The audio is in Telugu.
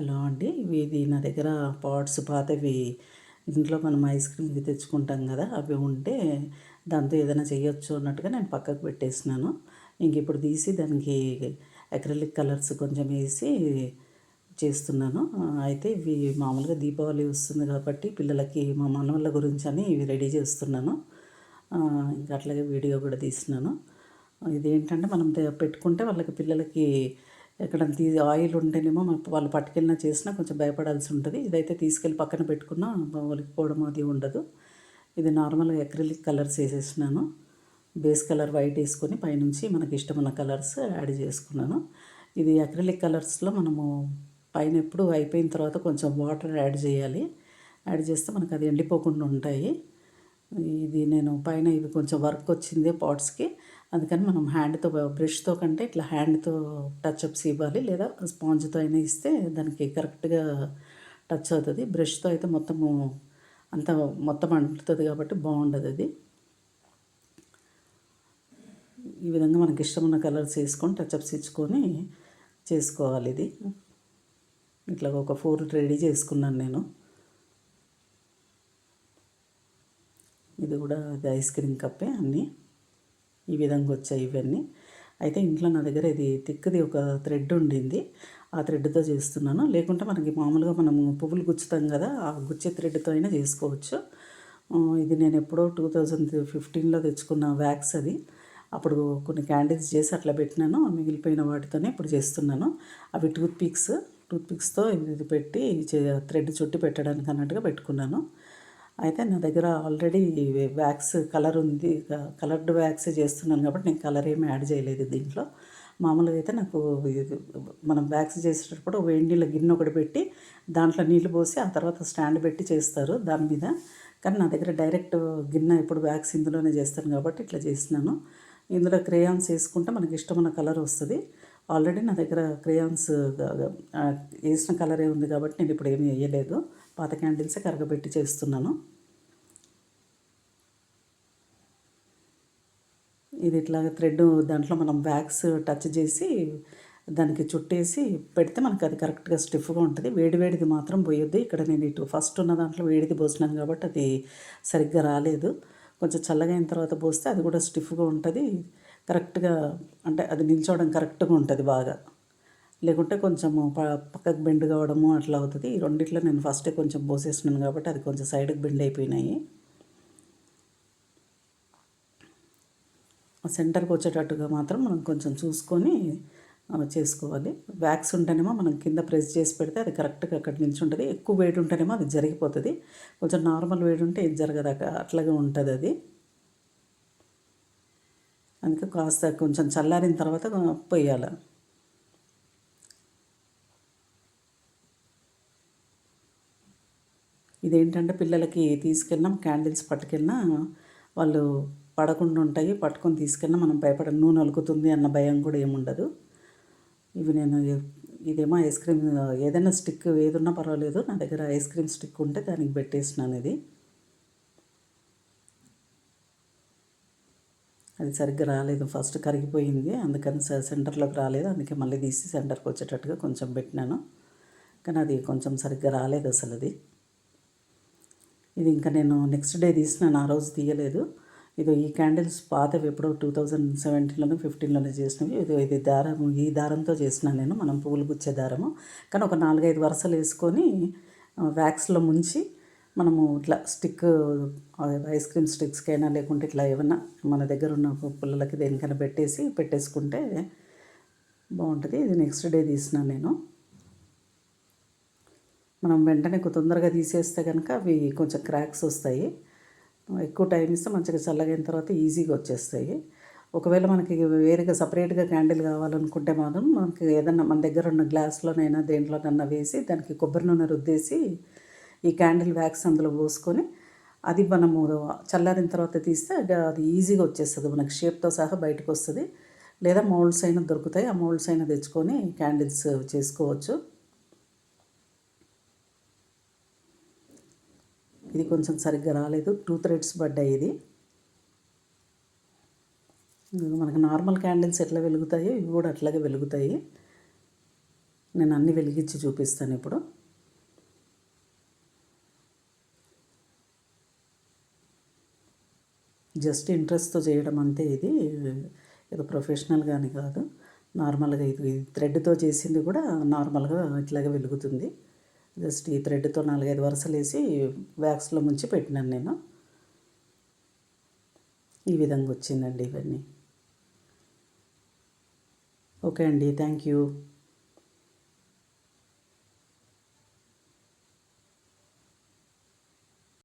హలో అండి. ఇవి ఇది నా దగ్గర పాట్స్ పాతవి. ఇంట్లో మనం ఐస్ క్రీమ్కి తెచ్చుకుంటాం కదా అవి ఉంటే దాంతో ఏదైనా చేయొచ్చు అన్నట్టుగా నేను పక్కకు పెట్టేసినాను. ఇంక ఇప్పుడు తీసి దానికి అక్రిలిక్ కలర్స్ కొంచెం వేసి చేస్తున్నాను. అయితే ఇవి మామూలుగా దీపావళి వస్తుంది కాబట్టి పిల్లలకి మా మనవళ్ళ గురించి అని ఇవి రెడీ చేస్తున్నాను. ఇంకా అట్లాగే వీడియో కూడా తీస్తున్నాను. ఇదేంటంటే మనం పెట్టుకుంటే వాళ్ళకి పిల్లలకి ఎక్కడ తీ ఆయిల్ ఉంటేనేమో వాళ్ళు పట్టుకెళ్ళినా చేసినా కొంచెం భయపడాల్సి ఉంటుంది. ఇదైతే తీసుకెళ్ళి పక్కన పెట్టుకున్నా ఒలికిపోవడం అది ఉండదు. ఇది నార్మల్గా ఎక్రిలిక్ కలర్స్ వేసేసినాను. బేస్ కలర్ వైట్ వేసుకొని పైనుంచి మనకి ఇష్టమైన కలర్స్ యాడ్ చేసుకున్నాను. ఇది అక్రిలిక్ కలర్స్లో మనము పైన ఎప్పుడు అయిపోయిన తర్వాత కొంచెం వాటర్ యాడ్ చేయాలి. యాడ్ చేస్తే మనకు అది ఎండిపోకుండా ఉంటాయి. ఇది నేను పైన ఇవి కొంచెం వర్క్ వచ్చింది పాట్స్కి. అందుకని మనం హ్యాండ్తో బ్రష్తో కంటే ఇట్లా హ్యాండ్తో టచ్అప్స్ ఇవ్వాలి. లేదా స్పాంజ్తో అయినా ఇస్తే దానికి కరెక్ట్గా టచ్ అవుతుంది. బ్రష్తో అయితే మొత్తము అంత మొత్తం అంటుతుంది కాబట్టి బాగుండదు అది. ఈ విధంగా మనకి ఇష్టమున్న కలర్స్ వేసుకొని టచ్అప్స్ ఇచ్చుకొని చేసుకోవాలి ఇది. ఇట్లా ఒక ఫోర్ రెడీ చేసుకున్నాను నేను. ఇది కూడా ఇది ఐస్ క్రీమ్ కప్పే అన్నీ. ఈ విధంగా వచ్చాయి ఇవన్నీ. అయితే ఇంట్లో నా దగ్గర ఇది తిక్కది ఒక థ్రెడ్ ఉండింది. ఆ థ్రెడ్తో చేస్తున్నాను. లేకుంటే మనకి మామూలుగా మనము పువ్వులు గుచ్చుతాం కదా ఆ గుచ్చే థ్రెడ్తో అయినా చేసుకోవచ్చు ఇది నేను ఎప్పుడో టూ థౌజండ్ ఫిఫ్టీన్లో తెచ్చుకున్న వ్యాక్స్ అది. అప్పుడు కొన్ని క్యాండిల్స్ చేసి అట్లా పెట్టినాను. మిగిలిపోయిన వాటితోనే ఇప్పుడు చేస్తున్నాను. అవి టూత్ పిక్స్ టూత్ పిక్స్తో ఇది పెట్టి థ్రెడ్ చుట్టి పెట్టడానికి అన్నట్టుగా పెట్టుకున్నాను. అయితే నా దగ్గర ఆల్రెడీ వ్యాక్స్ కలర్ ఉంది. కలర్డ్ వ్యాక్స్ చేస్తున్నాను కాబట్టి నేను కలర్ ఏమి యాడ్ చేయలేదు దీంట్లో. మామూలుగా అయితే నాకు మనం వ్యాక్స్ చేసేటప్పుడు వేడి నీళ్ళ గిన్నె ఒకటి పెట్టి దాంట్లో నీళ్ళు పోసి ఆ తర్వాత స్టాండ్ పెట్టి చేస్తారు దాని మీద. కానీ నా దగ్గర డైరెక్ట్ గిన్నె ఇప్పుడు వ్యాక్స్ ఇందులోనే చేస్తాను కాబట్టి ఇట్లా చేసినాను ఇందులో క్రేయాన్స్ వేసుకుంటే మనకి ఇష్టమైన కలర్ వస్తుంది. ఆల్రెడీ నా దగ్గర క్రేయాన్స్ వేసిన కలరే ఉంది కాబట్టి నేను ఇప్పుడు ఏమి వేయలేదు. పాత క్యాండిల్సే కరగబెట్టి చేస్తున్నాను. ఇది ఇట్లా థ్రెడ్ దాంట్లో మనం వ్యాక్స్ టచ్ చేసి దానికి చుట్టేసి పెడితే మనకు అది కరెక్ట్గా స్టిఫ్గా ఉంటుంది. వేడి వేడిది మాత్రం పోయొద్దు. ఇక్కడ నేను ఇటు ఫస్ట్ ఉన్న దాంట్లో వేడిది పోసినాను కాబట్టి అది సరిగ్గా రాలేదు. కొంచెం చల్లగా అయిన తర్వాత పోస్తే అది కూడా స్టిఫ్గా ఉంటుంది. కరెక్ట్గా అంటే అది నిల్చోవడం కరెక్ట్గా ఉంటుంది బాగా. లేకుంటే కొంచెం ప పక్కకు బెండ్ కావడము అట్లా అవుతుంది. ఈ రెండిట్లో నేను ఫస్టే కొంచెం పోసేసినాను కాబట్టి అది కొంచెం సైడ్కి బెండ్ అయిపోయినాయి. సెంటర్కి వచ్చేటట్టుగా మాత్రం మనం కొంచెం చూసుకొని చేసుకోవాలి. వ్యాక్స్ ఉంటేనేమో మనం కింద ప్రెస్ చేసి పెడితే అది కరెక్ట్గా అక్కడ నిల్చుంటుంది. ఎక్కువ వేడి ఉంటేనేమో అది జరిగిపోతుంది. కొంచెం నార్మల్ వేడి ఉంటే ఏం జరగదు. అట్లాగే ఉంటుంది అది. అందుకే కాస్త కొంచెం చల్లారిన తర్వాత పొయ్యాలి ఇదేంటంటే పిల్లలకి తీసుకెళ్ళినాం క్యాండిల్స్ పట్టుకెళ్ళినా వాళ్ళు పడకుండా ఉంటాయి పట్టుకొని తీసుకెళ్ళినా మనం భయపడ నూనె అలుకుతుంది అన్న భయం కూడా ఏముండదు ఇవి నేను ఇదేమో ఐస్ క్రీమ్ ఏదైనా స్టిక్ ఏదున్నా పర్వాలేదు నా దగ్గర ఐస్ క్రీమ్ స్టిక్ ఉంటే దానికి పెట్టేసినాను ఇది అది సరిగ్గా రాలేదు ఫస్ట్ కరిగిపోయింది అందుకని సెంటర్లోకి రాలేదు అందుకే మళ్ళీ తీసి సెంటర్కి వచ్చేటట్టుగా కొంచెం పెట్టినాను. కానీ అది కొంచెం సరిగ్గా రాలేదు అసలు అది ఇది ఇంకా నేను నెక్స్ట్ డే తీసినాను ఆ రోజు తీయలేదు. ఇది ఈ క్యాండిల్స్ పాతవి ఎప్పుడో టూ థౌజండ్ సెవెంటీన్లోనో ఫిఫ్టీన్లోనే చేసినవి. ఇది ఇది దారం ఈ దారంతో చేసినాను నేను. మనం పువ్వులు గుచ్చే దారము. కానీ ఒక నాలుగైదు వరుసలు వేసుకొని వ్యాక్స్లో ముంచి మనము ఇట్లా స్టిక్ ఐస్ క్రీమ్ స్టిక్స్కైనా లేకుంటే ఇట్లా ఏమైనా మన దగ్గర ఉన్న పుల్లలకి దేనికైనా పెట్టేసి పెట్టేసుకుంటే బాగుంటుంది. ఇది నెక్స్ట్ డే తీసిన నేను. మనం వెంటనే తొందరగా తీసేస్తే కనుక అవి కొంచెం క్రాక్స్ వస్తాయి. ఎక్కువ టైం ఇస్తే మంచిగా చల్లగైన తర్వాత ఈజీగా వచ్చేస్తాయి. ఒకవేళ మనకి వేరేగా సపరేట్గా క్యాండిల్ కావాలనుకుంటే మాత్రం మనకి ఏదన్నా మన దగ్గర ఉన్న గ్లాస్లోనైనా దేంట్లోనైనా వేసి దానికి కొబ్బరి నూనె రుద్దేసి ఈ క్యాండిల్ వ్యాక్స్ అందులో పోసుకొని అది మనము చల్లారిన తర్వాత తీస్తే అది ఈజీగా వచ్చేస్తుంది. మనకి షేప్తో సహా బయటకు వస్తుంది. లేదా మౌల్డ్స్ అయినా దొరుకుతాయి. ఆ మౌల్డ్స్ అయినా తెచ్చుకొని క్యాండిల్స్ చేసుకోవచ్చు. ఇది కొంచెం సరిగ్గా రాలేదు. టూ థ్రెడ్స్ పడ్డాయి ఇది. మనకు నార్మల్ క్యాండిల్స్ ఎట్లా వెలుగుతాయో ఇవి కూడా అట్లాగే వెలుగుతాయి. నేను అన్ని వెలిగించి చూపిస్తాను ఇప్పుడు. జస్ట్ ఇంట్రెస్ట్తో చేయడం అంతే ఇది ఏదో ప్రొఫెషనల్ కానీ కాదు. నార్మల్గా ఇది థ్రెడ్తో చేసింది కూడా నార్మల్గా ఇట్లాగే వెలుగుతుంది. జస్ట్ ఈ థ్రెడ్తో నాలుగైదు వరుసలు వేసి వ్యాక్స్లో ముంచి పెట్టినాను నేను. ఈ విధంగా వచ్చిందండి ఇవన్నీ. ఓకే అండి థ్యాంక్ యూ.